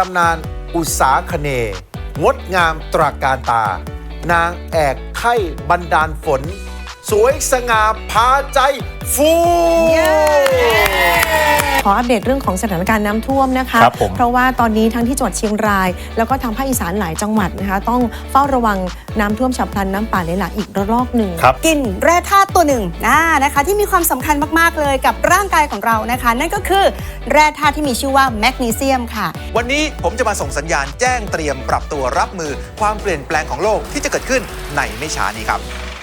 ตำนานอุษาคเนงดงามตราการตา นางแอกไข่บันดาลฝน สวยสง่าพาใจ ฟูขออัปเดตเรื่องของสถานการณ์น้ำท่วมนะคะ ครับผม เพราะว่าตอนนี้ทั้งที่จังหวัดเชียงราย แล้วก็ทางภาคอีสานหลายจังหวัดนะคะ ต้องเฝ้าระวังน้ำท่วมฉับพลันน้ำป่าไหลหลากอีกระลอกหนึ่ง ครับกินแร่ธาตุตัวหนึ่งนะนะคะ ที่มีความสำคัญมากๆเลยกับร่างกายของเรานะคะ นั่นก็คือแร่ธาตุที่มีชื่อว่าแมกนีเซียมค่ะ วันนี้ผมจะมาส่งสัญญาณแจ้งเตรียมปรับตัวรับมือความเปลี่ยนแปลงของโลกที่จะเกิดขึ้นในไม่ช้านี้ครับ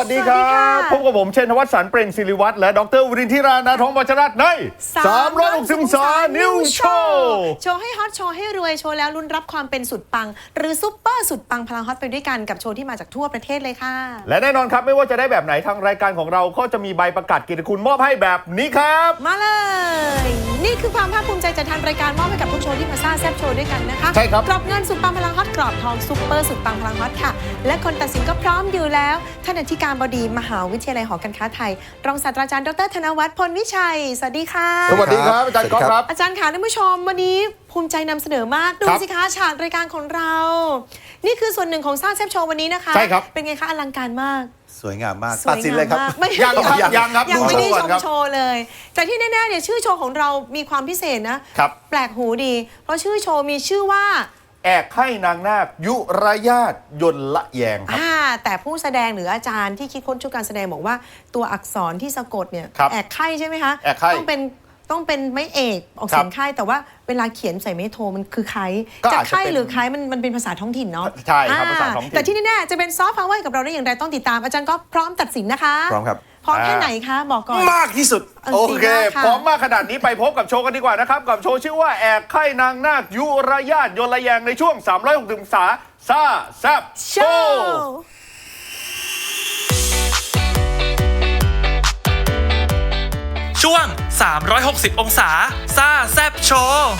วัสดีครัสวัสดีค่ะบพบกับผมเชนทวัฒน์สันเปล่งศิริวัตรและดรวรินทิรานาทองบัชรัตน์ใน360องศานิวโชว์โชว์ให้ฮอตโชว์ให้รวยโชว์แล้วลุ้นรับความเป็นสุดปัง หรือซุปเปอร์สุดปังพลังฮอตไปด้วยกันกับโชว์ที่มาจากทั่วประเทศเลยค่ะ และแน่นอนครับไม่ว่าจะได้แบบไหนทางรายการของเราก็จะมีใบประกาศเกียรติคุณมอบให้แบบนี้ครับ มาเลย นี่คือความภาคภูมิใจจากทางรายการมอบให้กับทุกโชว์ที่มาสร้างแซบโชว์ด้วยกันนะคะใช่ครับกรอบเงินสุดปังพลังฮอตกรอบทองซุปเปอร์สุดปังพลังฮอตค่ะ และคนตัดสินก็พร้อมอยู่แล้วท่านอธิการบดีมหาวิทยาลัยหอการค้าไทย รองศาสตราจารย์ดรธนวัฒน์พลวิชัย สวัสดีค่ะ สวัสดีครับอาจารย์ก๊อฟครับ อาจารย์ค่ะท่านผู้ชมวันนี้ภูมิใจนำเสนอมาก ดูครับสิคะฉากรายการของเรา นี่คือส่วนหนึ่งของสร้างแซบโชว์วันนี้นะคะ ใช่ครับ เป็นไงคะอลังการมากสวยงามมากสวยตัดสินเลยครับงามมากไม่ยังครับยังครับยังไม่ดูได้โชว์ก่ชอนมครับโชว์เลย แต่ที่แน่ๆเนี่ยชื่อโชว์ของเรามีความพิเศษนะครับแปลกหูดี เพราะชื่อโชว์มีชื่อว่า แอกให้นางนาคยุรยาตยนละแยงครับ อ่าแต่ผู้แสดงหรืออาจารย์ที่คิดค้นชุดการแสดงบอกว่าตัวอักษรที่สะกดเนี่ยครับแอกไข่ใช่ไหมคะแอกไข่ต้องเป็นต้องเป็นไม้เอกออกเสียงไข่แต่ว่าเวลาเขียนใส่ไม้โทมันคือไข่ก็จะอาจจะไข่เป็นหรือไข่มันมันเป็นภาษาท้องถิ่นเนาะใช่ครับภาษาท้องถิ่น แต่ที่แน่ๆจะเป็นซอฟต์พาวเวอร์กับเราได้อย่างไรต้องติดตามอาจารย์ก็พร้อมตัดสินนะคะ พร้อมครับ พร้อมแค่ไหนคะบอกก่อน มากที่สุดาโอจริงเคมากค่ะพร้อมมากขนาดนี้ไปพบกับโชว์กันดีกว่านะครับ กับโชว์ชื่อว่าแอกไข่นางนาคยุรยาตยนละแยงในช่วง 360องศาซ่าแซบโชโชว์ว์ช่วง 360 องศาซ่าแซบโชว์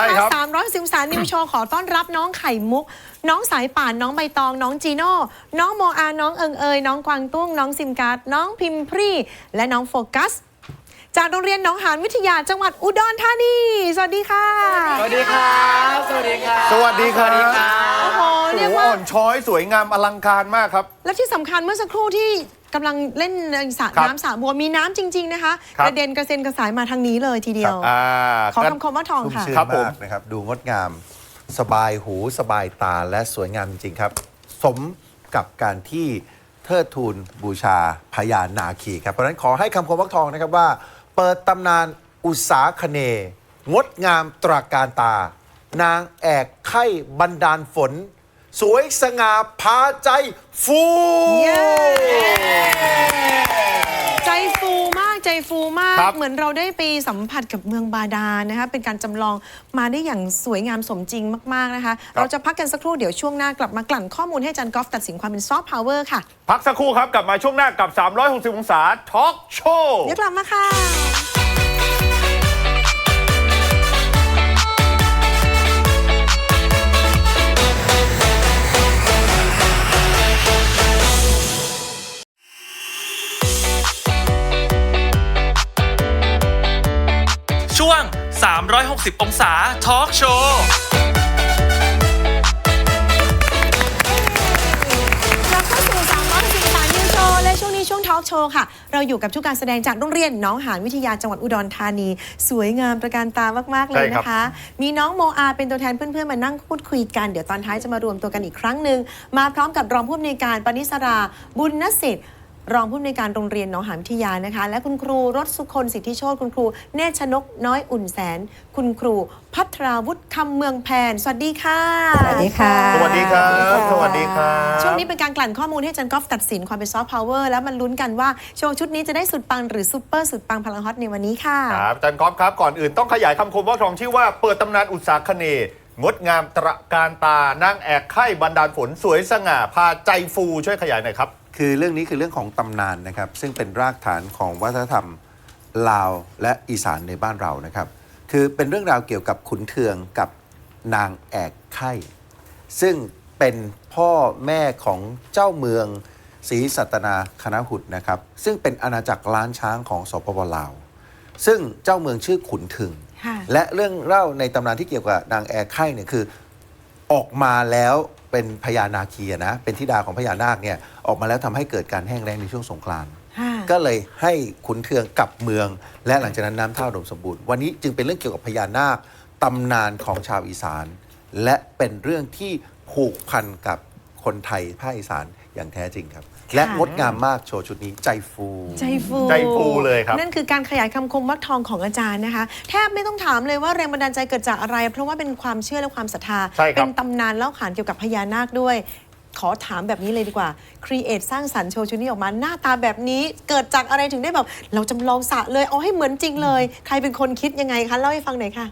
ช่ครับ3 0 0สิงสารนิวโชว์ขอต้อนรับน้องไข่มุก น้องสายป่าน น้องใบตอง น้องจีโน่ น้องโมอา น้องเอิงเอยน้องกวางตุ้ง น้องซิมการ์ด น้องพิมพรี และน้องโฟกัส จากโรงเรียนหน้องหานวิทยาจังหวัดอุดรธานี สวัสดีค่ะ สวัสดีครับ สวัสดีครับสวัสดีครับ โอ้โหเรียกโอ้โหว่า อ่อนช้อยสวยงามอลังการมากครับ และที่สำคัญเมื่อสักครู่ที่ กำลังเล่นในสระครับน้ำสระบัวมีน้ำจริง ๆ นะคะครับกระเด็นกระเซ็นกระสายมาทางนี้เลยทีเดียว อ่าขอคำคมว่าทองชุ่มค่ะ ชื่นครับผม มากนะครับ ดูงดงาม สบายหูสบายตาและสวยงามจริง ๆ ครับ สมกับการที่เทิดทูนบูชาพญานาคีครับ เพราะฉะนั้นขอให้คำคมวักทองนะครับว่า เปิดตำนานอุษาคเนงดงามตราการตา นางแอกไข่บันดาลฝน สวยสง่าพาใจฟูเย้ใจฟูมากใจฟูมากครับเหมือนเราได้ไปสัมผัสกับเมืองบาดาลนะคะ เป็นการจำลองมาได้อย่างสวยงามสมจริงมาก ๆ นะคะ เราจะพักกันสักครู่เดี๋ยวช่วงหน้ากลับมากลั่นข้อมูลให้อาจันกอล์ฟตัดสินความเป็นซอฟต์พาวเวอร์ค่ะ พักสักครู่ครับ กลับมาช่วงหน้ากับ 360 องศาทอล์กโชว์เดี๋ยวกลับมาค่ะ 360 องศาทอล์กโชว์กลับเข้าสู่310สารนิวโชว์และช่วงนี้ช่วงทอล์กโชว์ค่ะ เราอยู่กับชุดการแสดงจากโรงเรียนหน้องหานวิทยาจังหวัดอุดรธานี สวยงามประการตามาก ๆ เลยใช่ครับนะคะ มีน้องโมอาเป็นตัวแทนเพื่อน ๆ มานั่งพูดคุยกัน เดี๋ยวตอนท้ายจะมารวมตัวกันอีกครั้งหนึ่งมาพร้อมกับรองผู้อำนวยการปณิสราบุญนสิทธิ์ รองผู้อำนวยการโรงเรียนหนองหานวิทยานะคะ และคุณครูรสสุคนสิทธิโชตคุณครูเนชชนกน้อยอุ่นแสน คุณครูพัทราวุฒิคำเมืองแพนสวัสดีค่ะ สวัสดีค่ะสวัสดีครับ สวัสดีครับช่วงนี้เป็นการกลั่นข้อมูลให้อาจันกอล์ฟตัดสินความเป็นซอฟต์พาวเวอร์แล้วมันลุ้นกันว่าโชว์ชุดนี้จะได้สุดปังหรือซูเปอร์สุดปังพลังฮอตในวันนี้ค่ะครับอาจารย์ก๊อฟครับก่อนอื่นต้องขยายคำคมว่าทองชื่อว่าเปิดตำนานอุตสาคเนงดงามตระการตานางแอกไข่บันดาลฝนสวยสง่าพาใจฟูช่วยขยายหน่อยครับ คือเรื่องนี้คือเรื่องของตำนานนะครับ ซึ่งเป็นรากฐานของวัฒนธรรมลาวและอีสานในบ้านเรานะครับ คือเป็นเรื่องราวเกี่ยวกับขุนเทืองกับนางแอกไข่ซึ่งเป็นพ่อแม่ของเจ้าเมืองศรีสัตนาคณะหุดนะครับ ซึ่งเป็นอาณาจักรล้านช้างของสปปลาว ซึ่งเจ้าเมืองชื่อขุนถึงค่ะและเรื่องเล่าในตำนานที่เกี่ยวกับนางแอกไข่เนี่ยคือ ออกมาแล้ว เป็นพญานาคีอะนะเป็นธิดาของพญานาคเนี่ยออกมาแล้วทำให้เกิดการแห้งแล้งในช่วงสงกรานต์ค่ะก็เลยให้ขุนเทืองกลับเมือง และหลังจากนั้นน้ำท่าอุดมสมบูรณ์วันนี้จึงเป็นเรื่องเกี่ยวกับพญานาคตำนานของชาวอีสาน และเป็นเรื่องที่ผูกพันกับคนไทยภาคอีสานอย่างแท้จริงครับ และงดงามมากโชว์ชุดนี้ใจฟู ใจฟูใจฟูเลยครับ นั่นคือการขยายคำคมวักทองของอาจารย์นะคะ แทบไม่ต้องถามเลยว่าแรงบันดาลใจเกิดจากอะไร เพราะว่าเป็นความเชื่อและความศรัทธา ใช่ครับ เป็นตำนานเล่าขานเกี่ยวกับพญานาคด้วย ขอถามแบบนี้เลยดีกว่าครีเอทสร้างสรรค์โชว์ชุดนี้ออกมาหน้าตาแบบนี้เกิดจากอะไรถึงได้แบบ เราจำลองสระเลยเอาให้เหมือนจริงเลย ใครเป็นคนคิดยังไงคะเล่าให้ฟังหน่อยค่ะ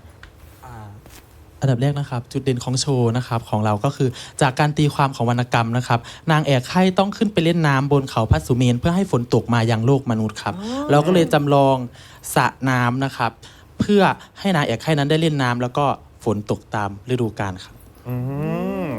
อันดับแรกนะครับ จุดเด่นของโชว์นะครับของเราก็คือจากการตีความของวรรณกรรมนะครับนางแอกไข่ต้องขึ้นไปเล่นน้ำบนเขาพัดสุเมน เพื่อให้ฝนตกมายังโลกมนุษย์ครับ เราก็เลยจำลองสระน้ำนะครับ เพื่อให้นางแอกไข่นั้นได้เล่นน้ำแล้วก็ฝนตกตามฤดูกาลครับ อืม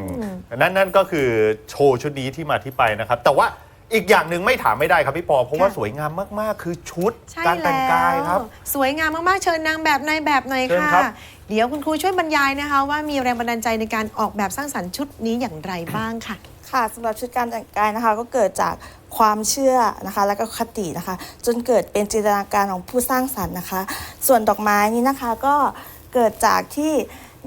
นั่นนั่นก็คือโชว์ชุดนี้ที่มาที่ไปนะครับ แต่ว่าอีกอย่างหนึ่งไม่ถามไม่ได้ครับพี่ปอ เพราะว่าค่ะ สวยงามมากๆ คือชุดใช่การแต่งกายครับ แล้ว สวยงามมาก ๆ เชิญนางแบบนายแบบหน่อยเชิญค่ะ ครับ เดี๋ยวคุณครูช่วยบรรยายนะคะ ว่ามีแรงบันดาลใจในการออกแบบสร้างสรรค์ชุดนี้อย่างไรบ้างค่ะ ค่ะสำหรับชุดการแต่งกายนะคะก็เกิดจากความเชื่อนะคะแล้วก็คตินะคะ จนเกิดเป็นจินตนาการของผู้สร้างสรรค์นะคะ ส่วนดอกไม้นี้นะคะก็เกิดจากที่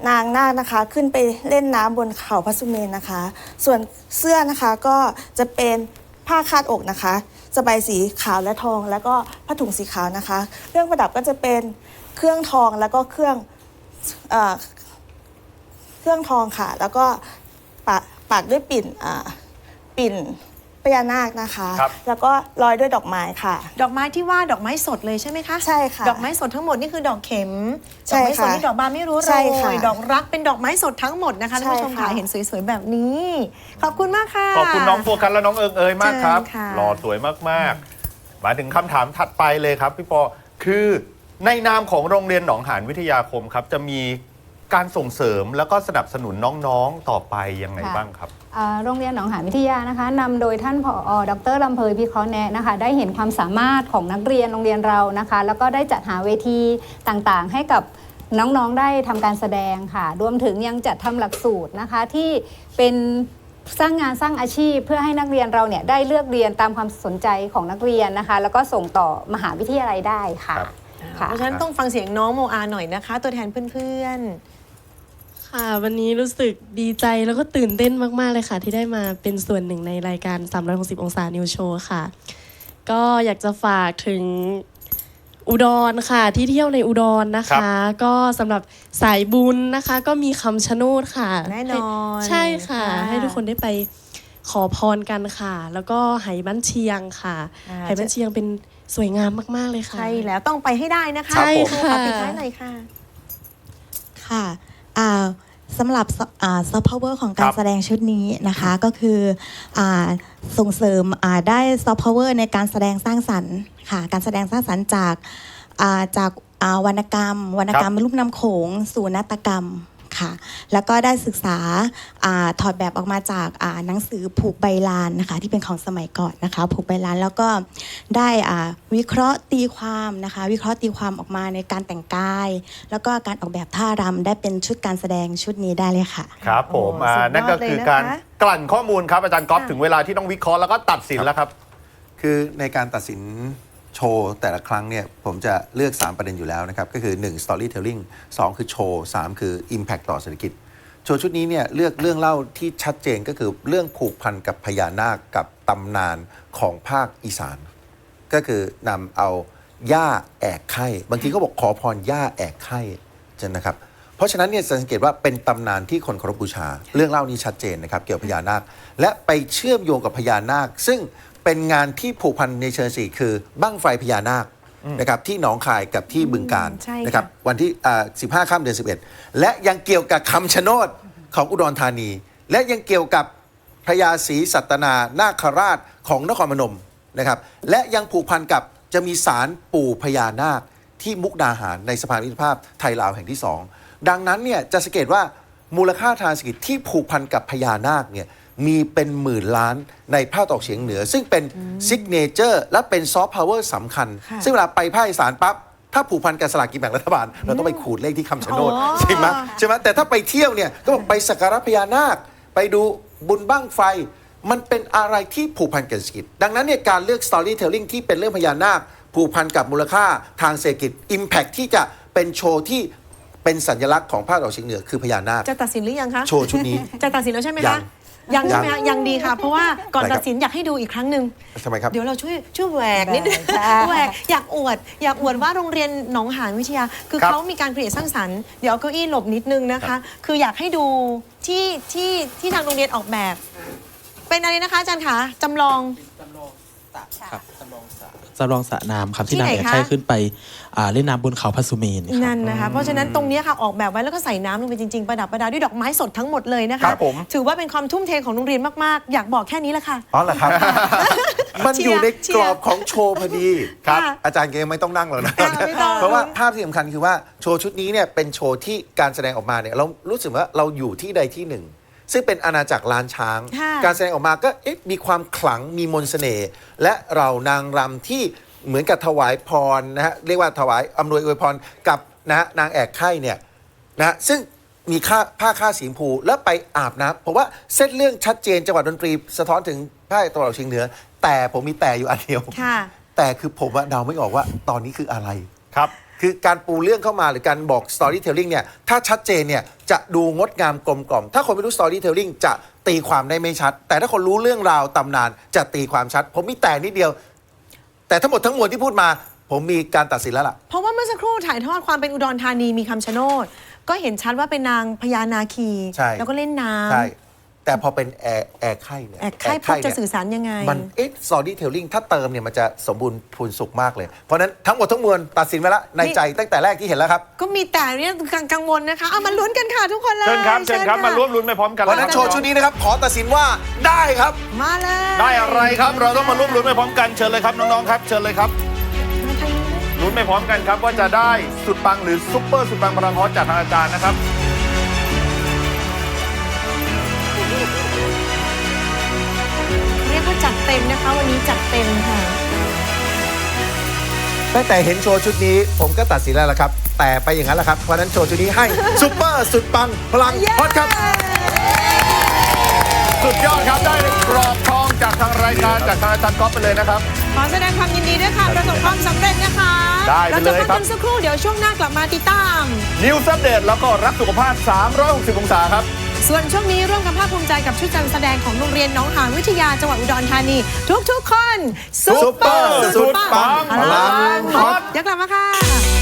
นางนาคนะคะขึ้นไปเล่นน้ำบนเขาพระสุเมนนะคะ ส่วนเสื้อนะคะก็จะเป็นผ้าคาดอกนะคะสบายสีขาวและทอง แล้วก็ผ้าถุงสีขาวนะคะ เครื่องประดับก็จะเป็นเครื่องทองแล้วก็เครื่อง เอ่อเครื่องทองค่ะ แล้วก็ปะปากด้วยปิ่นอ่าปิ่นพญานาคนะคะครับแล้วก็ลอยด้วยดอกไม้ค่ะ ดอกไม้ที่ว่าดอกไม้สดเลยใช่ไหมคะใช่ค่ะ ดอกไม้สดทั้งหมดนี่คือดอกเข็มใช่ดอกไม้สดค่ะนี่ดอกบานไม่รู้โรใช่ยค่ะดอกรักเป็นดอกไม้สดทั้งหมดนะคะท่านผู้ชมใช่ค่ะค่ะเห็นสวยๆแบบนี้ ขอบคุณมากค่ะ ขอบคุณน้องโฟกัสและน้องเอิงเอยมากครับเชิญค่ะหล่อสวยมากๆ มาถึงคำถามถัดไปเลยครับพี่ปอคือ ในนามของโรงเรียนหนองหานวิทยาคมครับ จะมีการส่งเสริมแล้วก็สนับสนุนน้องๆต่อไปยังไงค่ะ บ้างครับ อ่าโรงเรียนหนองหานวิทยานะคะนำโดยท่านผอดรลำเพยพิเคราะห์แนะนะคะ ได้เห็นความสามารถของนักเรียนโรงเรียนเรานะคะ แล้วก็ได้จัดหาเวทีต่างๆ ให้กับน้องๆได้ทำการแสดงค่ะ รวมถึงยังจัดทำหลักสูตรนะคะที่เป็นสร้างงานสร้างอาชีพ เพื่อให้นักเรียนเราเนี่ยได้เลือกเรียนตามความสนใจของนักเรียนนะคะ แล้วก็ส่งต่อมหาวิทยาลัยได้ค่ะ ครับ ค่ะ เพราะฉะนั้นต้องฟังเสียงน้องโมอาหน่อยนะคะ ตัวแทนเพื่อนค่ะวันนี้รู้สึกดีใจแล้วก็ตื่นเต้นมาก ๆ เลยค่ะ ที่ได้มาเป็นส่วนหนึ่งในรายการ 360 องศานิวโชว์ค่ะ ก็อยากจะฝากถึงอุดรค่ะ ที่เที่ยวในอุดรนะคะ ก็สำหรับสายบุญนะคะ ก็มีคำชะโนดค่ะแน่นอนให้ใช่ค่ะค่ะ ให้ทุกคนได้ไปขอพรกันค่ะ แล้วก็ไหบ้านเชียงค่ะอ่า ไหบ้านเชียงเป็น สวยงามมาก ๆ เลยๆค่ะ ใช่แล้วต้องไปให้ได้นะคะใช่ครูค่ะปิดท้ายหน่อยค่ะ ค่ะอ่าสำหรับซอฟต์พาวเวอร์ของคัการรบแสดงชุดนี้นะคะก็คืออาส่งเสริมอ่าได้ซอฟต์พาวเวอร์ในการแสดงสร้างสรรค์ค่ะการแสดงสร้างสรรค์จากอ่าจากอ่าวรรณกรรม วรรณกรรมรูปนำโขงสู่นาฏกรรม ค่ะ แล้วก็ได้ศึกษาอาถอดแบบออกมาจากอ่าหนังสือผูกใบลานนะคะที่เป็นของสมัยก่อนนะคะผูกใบลานแล้วก็ได้อ่าวิเคราะห์ตีความนะคะ วิเคราะห์ตีความออกมาในการแต่งกาย แล้วก็การออกแบบท่ารำได้เป็นชุดการแสดงชุดนี้ได้เลยค่ะ ครับผมโอ้อ่าสุดยอดนั่นก็คือการเลยนะคะกลั่นข้อมูลครับอาจารย์ก๊อฟค่ะ ถึงเวลาที่ต้องวิเคราะห์แล้วก็ตัดสินแล้วครับ คือในการตัดสิน โชว์แต่ละครั้งเนี่ยผมจะเลือก 3 ประเด็นอยู่แล้วนะครับ ก็คือ 1 storytelling 2 คือโชว์ 3 คือ impact ต่อเศรษฐกิจ โชว์ชุดนี้เนี่ยเลือกเรื่องเล่าที่ชัดเจนก็คือเรื่องผูกพันกับพญานาคกับตำนานของภาคอีสาน ก็คือนำเอาย่าแอกไข่ บางทีก็บอกขอพรย่าแอกไข่ใช่นะครับ เพราะฉะนั้นเนี่ยสังเกตว่าเป็นตำนานที่คนเคารพบูชา เรื่องเล่านี้ชัดเจนนะครับเกี่ยวกับพญานาค และไปเชื่อมโยงกับพญานาค ซึ่ง เป็นงานที่ผูกพันในเชิงสีคือบั้งไฟพญานาคนะครับที่หนองคายกับที่บึงการใช่ค่ะ นะครับวันที่อ่า15ข้ามเดือน 11 และยังเกี่ยวกับคำชะโนดของอุดรธานี และยังเกี่ยวกับพญาศรีสัตนานาคราชของนครพนมนะครับและยังผูกพันกับจะมีสารปู่พญานาคที่มุกดาหารในสะพานมิตรภาพไทยลาวแห่งที่สองดังนั้นเนี่ยจะสังเกตว่ามูลค่าทางเศรษฐกิจที่ผูกพันกับพญานาคเนี่ย มีเป็นหมื่นล้านในภาคตะวันออกเฉียงเหนือ ซึ่งเป็นซิกเนเจอร์และเป็นซอฟต์พาวเวอร์สำคัญค่ะซึ่งเวลาไปภาคอีสานปั๊บถ้าผูกพันกับสลากกินแบ่งรัฐบาล เราต้องไปขูดเลขที่คำชะโนดอ๋อใช่ไหมใช่ไหมแต่ถ้าไปเที่ยวเนี่ยก็บอกไปสักการะพญานาค ไปดูบุญบ้างไฟ มันเป็นอะไรที่ผูกพันกับเศรษฐกิจ ดังนั้นเนี่ยการเลือก storytelling ที่เป็นเรื่องพญานาค ผูกพันกับมูลค่าทางเศรษฐกิจ impact ที่จะเป็นโชว์ที่เป็นสัญลักษณ์ของภาคตะวันออกเฉียงเหนือคือพญานาค จะตัดสินหรือยังคะ โชว์ชุดนี้ จะตัดสินแล้วใช่ไหมยัคะง ยังใช่ไหมยัคะงยังดีค่ะ เพราะว่าก่อนอะไรครับตัดสินอยากให้ดูอีกครั้งหนึ่ง ทำไมครับ เดี๋ยวเราช่วยช่วยแหวกนิดนึงได้แหวกอยากอวด อยากอวดว่าโรงเรียนหนองหานวิทยา คือครับเขามีการผลิตสร้างสรรค์เดี๋ยวเอาเก้าอี้หลบนิดนึงนะคะ คืออยากให้ดูที่ที่ที่ทางโรงเรียนออกแบบ เป็นอะไรนะคะอาจารย์คะจำลอง ครับจำลองสระจำลองสระน้ำครับที่ที่นางไหนแอกคะไข่ขึ้นไปอ่าเล่นน้ำบนเขาพัสุเมนครับ นั่นนะคะ เพราะฉะนั้นตรงเนี้ยค่ะออกแบบไว้แล้วก็ใส่น้ำลงไปจริง ๆ ประดับประดาด้วยดอกไม้สดทั้งหมดเลยนะครัคะบผม ถือว่าเป็นความทุ่มเทของโรงเรียนมากๆ อยากบอกแค่นี้แหละค่ะ อ๋อเหรอครับ มันอยู่ในเชีกยร์รอบของโชว์พอดีครับอาจารย์เกยังไม่ต้องนั่งหรอกนะอ่าไม่ต้อง เพราะว่าภาพที่สำคัญคือว่าโชว์ชุดนี้เนี่ยเป็นโชว์ที่การแสดงออกมาเนี่ยเรารู้สึกว่าเราอยู่ที่ใดที่หนึ่ง ซึ่งเป็นอาณาจักรล้านช้างค่ะการแสดงออกมาก็เอ๊ะมีความขลังมีมนต์เสน่ห์และเรานางรำที่เหมือนกับถวายพรนะฮะเรียกว่าถวายอำนวยอวยพรกับนะฮะนางแอกไข่เนี่ยนะฮะซึ่งมีค่าผ้าค่าสีชมพูแล้วไปอาบน้ำผมว่าเส้นเรื่องชัดเจนจังหวัดดนตรี สะท้อนถึงภาคตะวันออกเฉียงเหนือ แต่ผมมีแต่อยู่อันเดียวค่ะแต่คือผมว่าเดาไม่ออกว่าตอนนี้คืออะไรครับ คือการปูเรื่องเข้ามาหรือการบอก storytelling เนี่ยถ้าชัดเจนเนี่ยจะดูงดงามกลมกล่อม ถ้าคนไม่รู้ storytelling จะตีความได้ไม่ชัด แต่ถ้าคนรู้เรื่องราวตำนานจะตีความชัด ผมมีแต่นิดเดียว แต่ทั้งหมดทั้งมวลที่พูดมา ผมมีการตัดสินแล้วล่ะ เพราะว่าเมื่อสักครู่ถ่ายทอดความเป็นอุดรธานีมีคำชะโนด ก็เห็นชัดว่าเป็นนางพญานาคี ใช่ แล้วก็เล่นน้ำใช่ แต่พอเป็นแอร์แอร์ไข่เนี่ยแอกไข่พบจะเนี่ยสื่อสารยังไง มันเอ๊ะ storytelling ถ้าเติมเนี่ยมันจะสมบูรณ์พูนสุขมากเลย เพราะฉะนั้นทั้งหมดทั้งมวลตัดสินไว้แล้วในใจตั้งแต่แรกที่เห็นแล้วครับ ก็มีแต่เนี่ยกังวลนะคะ เอามาลุ้นกันค่ะทุกคนเลย เชิญครับเชิญครับะมาร่วมลุ้นไปพร้อมกันเพราะฉะนั้นโชว์ชุดนี้นะครับ ขอตัดสินว่าได้ครับ มาเลย ได้อะไรครับเราต้องมาร่วมลุ้นไปพร้อมกันเชิญเลยครับน้องๆครับ เชิญเลยครับลุ้นไปพร้อมกันครับว่าจะได้สุดปังหรือซุปเปอร์สุดปังพลังฮอตจากทางอาจารย์นะครับ เรียกว่าจัดเต็มนะคะ วันนี้จัดเต็มค่ะ ตั้งแต่เห็นโชว์ชุดนี้ผมก็ตัดสินแล้วละครับ แต่ไปอย่างนั้นแหละครับ เพราะฉะนั้นโชว์ชุดนี้ให้ ซุปเปอร์สุดปังพลังฮอตครับ สุดยอดครับได้กรอบทองจากทางรายการจากทางอาจารย์ก๊อฟไปเลยนะครับ ขอแสดงความยินดีด้วยค่ะ ประสบความสำเร็จนะคะได้ไปเราเลจะยพักครับกันสักครู่เดี๋ยวช่วงหน้ากลับมาติดตาม นิวซัปเดตแล้วก็รักสุขภาพ 360 องศาครับ ส่วนช่วงนี้ร่วมกันภาคภูมิใจกับชุดการแสดงของโรงเรียนหน้องหานวิทยาจังหวัดอุดรธานี ทุกๆคน ซุปเปอร์ สุดปังพพลัลังงฮฮออตตเดี๋ยวกลับมาค่ะ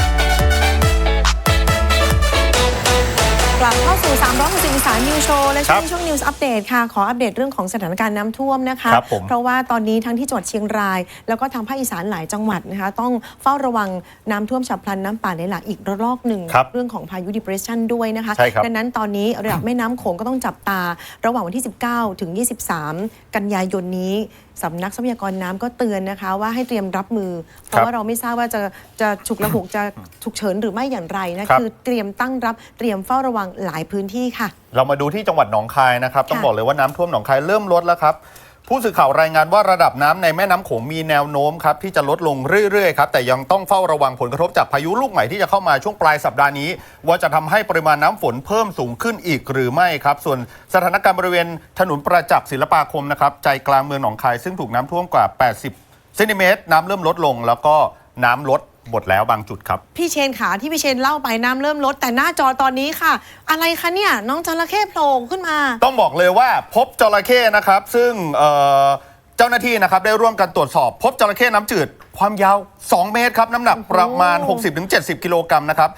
กลับเข้าสู่360องศานิวโชว์และช่วงครับนี้ช่วง News Update ค่ะ ขออัปเดตเรื่องของสถานการณ์น้ำท่วมนะคะครับผมเพราะว่าตอนนี้ทั้งที่จังหวัดเชียงราย แล้วก็ทางภาคอีสานหลายจังหวัดนะคะ ต้องเฝ้าระวังน้ำท่วมฉับพลันน้ำป่าไหลหลากอีกระลอกหนึ่งครับเรื่องของพายุ depression ด้วยนะคะใช่ครับดังนั้นตอนนี้ระดับแม่น้ำโขงก็ต้องจับตา ระหว่างวันที่ 19 ถึง 23 กันยายนนี้สำนักทรัพยากรน้ำก็เตือนนะคะ ว่าให้เตรียมรับมือ เพราะว่าเราไม่ทราบว่าจะจะฉุกละหุกจะฉุกเฉินหรือไม่อย่างไรนะครับคือเตรียมตั้งรับเตรียมเฝ้าระวังหลายพื้นที่ค่ะ เรามาดูที่จังหวัดหนองคายนะครับ ต้องค่ะบอกเลยว่าน้ำท่วมหนองคายเริ่มลดแล้วครับ ผู้สื่อข่าวรายงานว่าระดับน้ำในแม่น้ำโขงมีแนวโน้มครับที่จะลดลงเรื่อยๆครับแต่ยังต้องเฝ้าระวังผลกระทบจากพายุลูกใหม่ที่จะเข้ามาช่วงปลายสัปดาห์นี้ ว่าจะทำให้ปริมาณน้ำฝนเพิ่มสูงขึ้นอีกหรือไม่ครับ ส่วนสถานการณ์บริเวณถนนประจักษ์ศิลปาคมนะครับใจกลางเมืองหนองคายซึ่งถูกน้ำท่วมกว่า 80เซนติเมตรน้ำเริ่มลดลงแล้วก็น้ำลด หมดแล้วบางจุดครับ พี่เชนขาที่พี่เชนเล่าไปน้ำเริ่มลด แต่หน้าจอตอนนี้ค่ะ อะไรคะเนี่ยน้องจระเข้โผล่ขึ้นมา ต้องบอกเลยว่าพบจระเข้นะครับ ซึ่งเอ่อเจ้าหน้าที่นะครับได้ร่วมกันตรวจสอบ พบจระเข้น้ำจืด ความยาว 2 เมตรครับ น้ำหนักประมาณ 60-70 กิโลกรัมนะครับ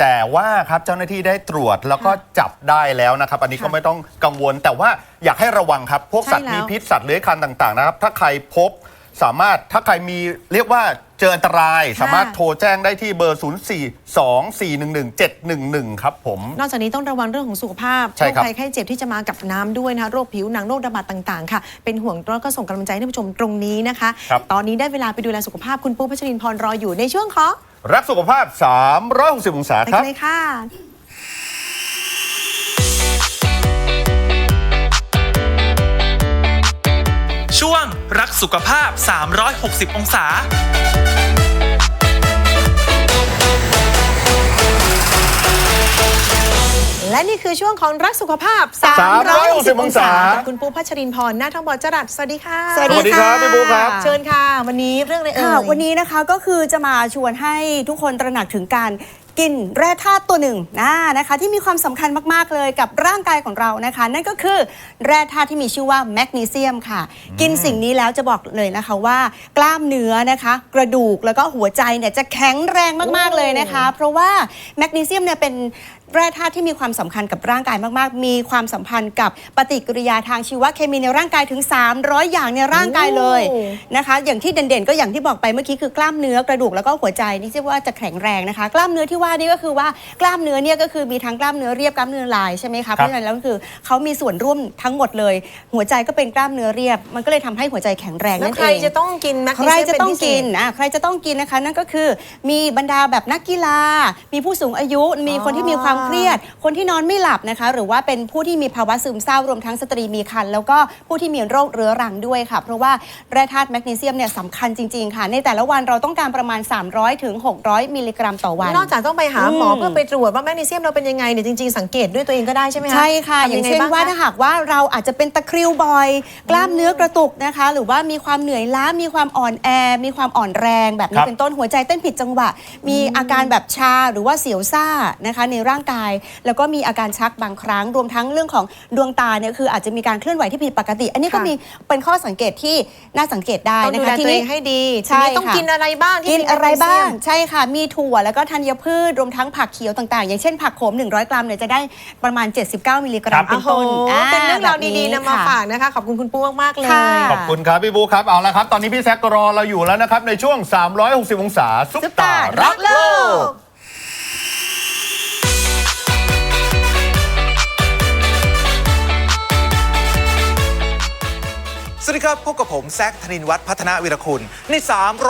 แต่ว่าครับเจ้าหน้าที่ได้ตรวจแล้วก็จับได้แล้วนะครับ อันนี้ก็ค่ะไม่ต้องกังวล แต่ว่าอยากให้ระวังครับพวกสัตว์ใช่แล้ว มีพิษสัตว์เลื้อยคลานต่างๆนะครับถ้าใครพบ สามารถถ้าใครมีเรียกว่าเจออันตราย สามารถโทรแจ้งได้ที่เบอร์ 042411711 ครับผม นอกจากนี้ต้องระวังเรื่องของสุขภาพใช่โรคครับภัยไข้เจ็บที่จะมากับน้ำด้วยนะคะโรคผิวหนังโรคระบาดต่างๆ ค่ะ เป็นห่วงแล้วก็ส่งกำลังใจให้ท่านผู้ชมตรงนี้นะคะครับตอนนี้ได้เวลาไปดูแลสุขภาพคุณปูพัชรินพรรออยู่ในช่วงของรักสุขภาพ 360 องศาไปคกัรันบเลยค่ะ ช่วงรักสุขภาพ 360 องศา และนี่คือช่วงของรักสุขภาพ360องศา กับคุณปูพัชรินพรหน้าทองบอจรัสสวัสดีค่ะสวัสสวัสดี ครับพี่บุ๊คครับ เชิญค่ะ วันนี้เรื่องอะไรเอ่ค่ะย วันนี้นะคะก็คือจะมาชวนให้ทุกคนตระหนักถึงการ กินแร่ธาตุตัวหนึ่งนะนะคะที่มีความสำคัญมาก ๆ เลยกับร่างกายของเรานะคะ นั่นก็คือแร่ธาตุที่มีชื่อว่าแมกนีเซียมค่ะ กินสิ่งนี้แล้วจะบอกเลยนะคะว่า กล้ามเนื้อนะคะ กระดูกแล้วก็หัวใจเนี่ยจะแข็งแรงมากๆเลยนะคะ เพราะว่าแมกนีเซียมเนี่ยเป็น แร่ธาตุที่มีความสำคัญกับร่างกายมากๆ มีความสัมพันธ์กับปฏิกิริยาทางชีวเคมีในร่างกายถึง 300 อย่างในร่างกายเลยโอ้นะคะ อย่างที่เด่นๆ ก็อย่างที่บอกไปเมื่อกี้คือกล้ามเนื้อกระดูกแล้วก็หัวใจนี่ที่ว่าจะแข็งแรงนะคะ กล้ามเนื้อที่ว่านี่ก็คือว่ากล้ามเนื้อเนี่ยก็คือมีทั้งกล้ามเนื้อเรียบกล้ามเนื้อลายใช่ไหมคะเพราะฉะนั้นแล้วก็คือเขามีส่วนร่วมทั้งหมดเลย หัวใจก็เป็นกล้ามเนื้อเรียบ มันก็เลยทำให้หัวใจแข็งแรงแล้วนั่นใคเอรงจะต้องกินแมกใคนีรเซียมจะเป็นต้องพิเศกิษนอะใครจะต้องกินนะคะ นั่นก็คือมีบรรดาแบบนักกีฬา มีผู้สูงอายุมีคนที่มีความเครียด คนที่นอนไม่หลับนะคะ หรือว่าเป็นผู้ที่มีภาวะซึมเศร้ารวมทั้งสตรีมีครรภ์แล้วก็ผู้ที่มีโรคเรื้อรังด้วยค่ะ เพราะว่าแร่ธาตุแมกนีเซียมเนี่ยสำคัญจริง ๆ ค่ะ ในแต่ละวันเราต้องการประมาณ 300ถึง600 มิลลิกรัมต่อวัน นอกจากต้องไปหาหมออืมเพื่อไปตรวจว่าแมกนีเซียมเราเป็นยังไงเนี่ยจริงๆสังเกตด้วยตัวเองก็ได้ใช่ไหมคะใช่ค่ะ ทำอย่างไเช่นบ้งว่าคะ ถ้าหากว่าเราอาจจะเป็นตะคริวบ่อย กล้ามเนื้อกระตุกนะคะ หรือว่ามีความเหนื่อยล้ามีความอ่อนแอ มีความอ่อนแรง แบบคนี้รับ เป็นต้นหัวใจเต้นผิดจังหวะ มีอาการแบบชาหรือว่าเสียวซ่านะคะ ในร่างกายแล้วก็มีอาการชักบางครั้ง รวมทั้งเรื่องของดวงตาเนี่ยคืออาจจะมีการเคลื่อนไหวที่ผิดปกติ อันนี้ก็ค่ะมีเป็นข้อสังเกตที่น่าสังเกตได้ต้องนะดูคะแลตัวเองให้ดีทีใช่นี้ต้องค่ะ กินอะไรบ้างที่กินมีอะไรแมกนีเซีบ้ายงมใช่ค่ะ มีถั่วแล้วก็ธัญพืชรวมทั้งผักเขียวต่างๆ อย่างเช่นผักโขม 100 กรัมเนี่ยจะได้ประมาณ 79 มิลลิกรัมโอ้เป็นโหต้นอ่าเป็นเรื่องราวแบบดีๆนำมาค่ะฝากนะคะ ขอบคุณคุณปูมากๆเลย ค่ะ ขอบคุณครับพี่บูครับเอาละครับ ตอนนี้พี่แซกก็รอเราอยู่แล้วนะครับ ในช่วง 360 องศาซุปตารักโลก สวัสดีครับ พบกับผม แซคธนินวัฒน์พัฒนาวิรคุณ ใน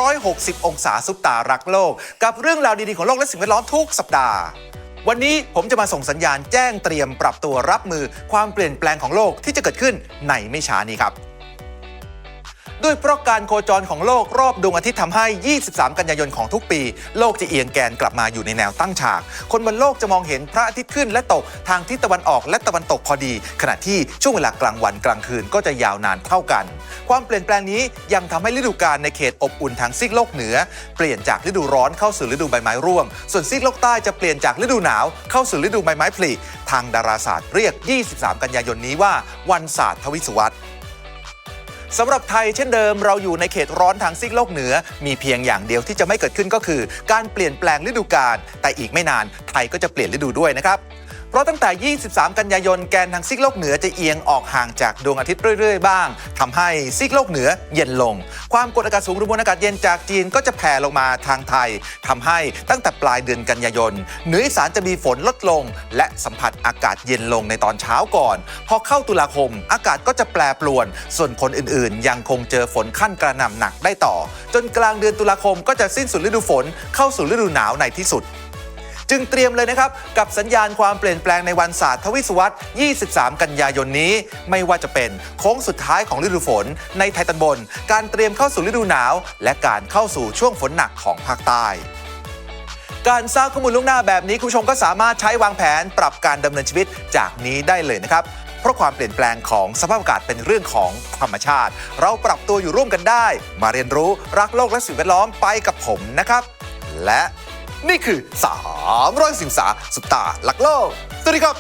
360 องศาซุปตารักโลก กับเรื่องราวดี ๆ ของโลกและสิ่งแวดล้อมทุกสัปดาห์ วันนี้ผมจะมาส่งสัญญาณแจ้งเตรียมปรับตัวรับมือความเปลี่ยนแปลงของโลกที่จะเกิดขึ้นในไม่ช้านี้ครับ ด้วยเพราะการโคจรของโลกรอบดวงอาทิตย์ทำให้ 23 กันยายนของทุกปี โลกจะเอียงแกนกลับมาอยู่ในแนวตั้งฉาก คนบนโลกจะมองเห็นพระอาทิตย์ขึ้นและตกทางทิศตะวันออกและตะวันตกพอดี ขณะที่ช่วงเวลากลางวันกลางคืนก็จะยาวนานเท่ากัน ความเปลี่ยนแปลงนี้ยังทำให้ฤดูกาลในเขตอบอุ่นทางซีกโลกเหนือ เปลี่ยนจากฤดูร้อนเข้าสู่ฤดูใบไม้ร่วง ส่วนซีกโลกใต้จะเปลี่ยนจากฤดูหนาวเข้าสู่ฤดูใบไม้ผลิทางดาราศาสตร์เรียก 23 กันยายนนี้ว่าวันศาสตร์ทวิศวรรษ สำหรับไทยเช่นเดิมเราอยู่ในเขตร้อนทางซีกโลกเหนือ มีเพียงอย่างเดียวที่จะไม่เกิดขึ้นก็คือ การเปลี่ยนแปลงฤดูกาลแต่อีกไม่นานไทยก็จะเปลี่ยนฤดูด้วยนะครับ เพราะตั้งแต่ 23 กันยายนแกนทางซีกโลกเหนือจะเอียงออกห่างจากดวงอาทิตย์เรื่อยๆ บ้างทำให้ซีกโลกเหนือเย็นลง ความกดอากาศสูงหรือมวลอากาศเย็นจากจีนก็จะแผ่ลงมาทางไทยทำให้ตั้งแต่ปลายเดือนกันยายนเหนืออีสานจะมีฝนลดลง และสัมผัสอากาศเย็นลงในตอนเช้าก่อน พอเข้าตุลาคม อากาศก็จะแปรปรวน ส่วนคนอื่นๆ ยังคงเจอฝนขั้นกระหน่ำหนักได้ต่อ จนกลางเดือนตุลาคมก็จะสิ้นสุดฤดูฝนเข้าสู่ฤดูหนาวในที่สุด จึงเตรียมเลยนะครับ กับสัญญาณความเปลี่ยนแปลงในวันศาสตร์ทวิศวรรษ 23 กันยายนนี้ ไม่ว่าจะเป็นโค้งสุดท้ายของฤดูฝน ในไทยตอนบน การเตรียมเข้าสู่ฤดูหนาว และการเข้าสู่ช่วงฝนหนักของภาคใต้การสร้างข้อมูลล่วงหน้าแบบนี้ คุณผู้ชมก็สามารถใช้วางแผนปรับการดำเนินชีวิตจากนี้ได้เลยนะครับ เพราะความเปลี่ยนแปลงของสภาพอากาศเป็นเรื่องของธรรมชาติ เราปรับตัวอยู่ร่วมกันได้ มาเรียนรู้รักโลกและสิ่งแวดล้อมไปกับผมนะครับ และ นี่คือ 300สิงสาสุดตาหลักโลก สวัสดีครับ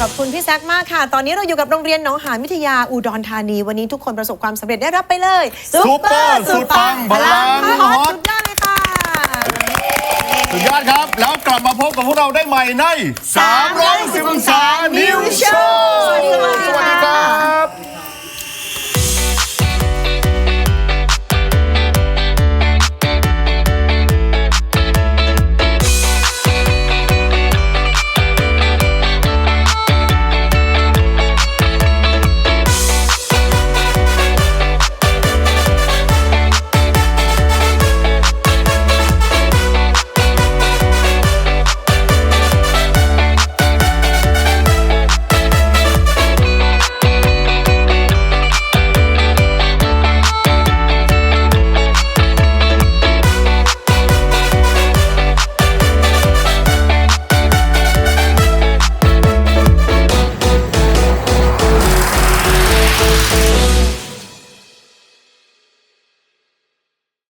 ขอบคุณพี่แซคมากค่ะ ตอนนี้เราอยู่กับโรงเรียนหนองหานวิทยาอุดรธานี วันนี้ทุกคนประสบความสำเร็จได้รับไปเลยซุปเปอร์สุดปังพลังฮอต สุดยอดเลยค่ะ สุดยอดครับ แล้วกลับมาพบกับพวกเราได้ใหม่ใน310องศานิวโชว์สวัสดีค่ะ สวัสดีครับ